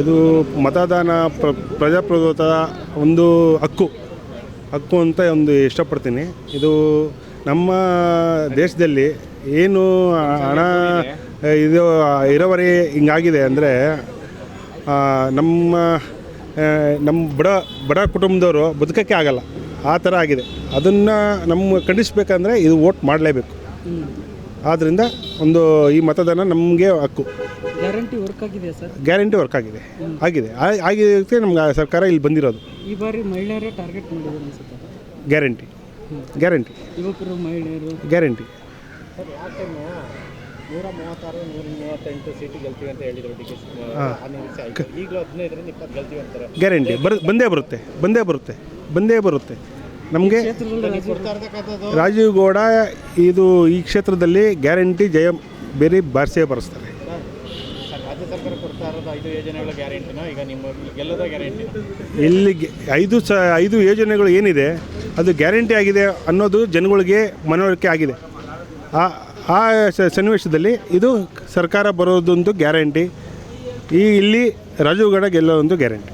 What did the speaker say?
ಇದು ಮತದಾನ ಪ್ರ ಪ್ರಜಾಪ್ರಭುತ್ವದ ಒಂದು ಹಕ್ಕು. ಹಕ್ಕು ಅಂತ ಒಂದು ಇಷ್ಟಪಡ್ತೀನಿ. ಇದು ನಮ್ಮ ದೇಶದಲ್ಲಿ ಏನು ಹಣ ಇದು ಇರೋವರೆ ಹಿಂಗಾಗಿದೆ ಅಂದರೆ ನಮ್ಮ ನಮ್ಮ ಬಡ ಬಡ ಕುಟುಂಬದವರು ಬದುಕೋಕ್ಕೆ ಆಗಲ್ಲ. ಆ ಥರ ಆಗಿದೆ. ಅದನ್ನು ನಮ್ಮ ಖಂಡಿಸ್ಬೇಕಂದ್ರೆ ಇದು ವೋಟ್ ಮಾಡಲೇಬೇಕು. ಆದ್ದರಿಂದ ಒಂದು ಈ ಮತದಾನ ನಮಗೆ ಹಕ್ಕು. ಗ್ಯಾರಂಟಿ ವರ್ಕ್ ಆಗಿದೆ ಸರ್? ಗ್ಯಾರಂಟಿ ವರ್ಕ್ ಆಗಿದೆ. ಆಗಿದೆ. ಆ- ಆಗಿದ್ದಕ್ಕೆ ನಮ್ಗೆ ಸರ್ಕಾರ ಇಲ್ಲಿ ಬಂದಿರೋದು. ಈ ಬಾರಿ ಮಹಿಳೆಯರೇ ಟಾರ್ಗೆಟ್ ಮಾಡಿದ್ದಾರೆ ಅನ್ಸುತ್ತೆ. ಗ್ಯಾರಂಟಿ ಗ್ಯಾರಂಟಿ ಯುವಕರು ಮಹಿಳೆಯರು. ಗ್ಯಾರಂಟಿ ನೂರ ಮೂವತ್ತಾರು ನೂರ ಮೂವತ್ತೆಂಟು ಸೀಟು ಗೆಲ್ತೀವಿ ಅಂತ ಹೇಳಿದ್ರು ಡಿ ಕೆ ಶಿವಕುಮಾರ್ ಹನ್ನೊಂದು ನಿಮಿಷ ಆಯಿತು. ಈಗಲೂ ಹದಿನೈದರಿಂದ ಇಪ್ಪತ್ತು ಗೆಲ್ತೀವಿ ಅಂತಾರೆ. ಗ್ಯಾರಂಟಿ ಬರ್ ಬಂದೇ ಬರುತ್ತೆ. ಬಂದೇ ಬರುತ್ತೆ. ಬಂದೇ ಬರುತ್ತೆ. ನಮಗೆ ಕ್ಷೇತ್ರದಲ್ಲಿ ರಾಜೀವ್ ಕೊಡ್ತಾ ಇರ್ತಕ್ಕಂಥದ್ದು. ರಾಜೀವ್ ಗೌಡ ಇದು ಈ ಕ್ಷೇತ್ರದಲ್ಲಿ ಗ್ಯಾರಂಟಿ ಜಯ ಬೇರೆ ಬಾರಿಸೇ ಬರೆಸ್ತಾರೆ ರಾಜ್ಯ ಸರ್ಕಾರ ಕೊಡ್ತಾ ಇರೋದು ಯೋಜನೆಗಳ ಗ್ಯಾರಂಟಿನೋ? ಈಗ ನಿಮ್ಮ ಗೆಲ್ಲದ ಗ್ಯಾರಂಟಿ ಇಲ್ಲಿ ಐದು ಸ ಐದು ಯೋಜನೆಗಳು ಏನಿದೆ, ಅದು ಗ್ಯಾರಂಟಿ ಆಗಿದೆ ಅನ್ನೋದು ಜನಗಳಿಗೆ ಮನವರಿಕೆ ಆಗಿದೆ. ಆ ಆ ಸನ್ನಿವೇಶದಲ್ಲಿ ಇದು ಸರ್ಕಾರ ಬರೋದೊಂದು ಗ್ಯಾರಂಟಿ. ಈ ಇಲ್ಲಿ ರಾಜೀವ್ ಗೆಲ್ಲೋ ಗ್ಯಾರಂಟಿ.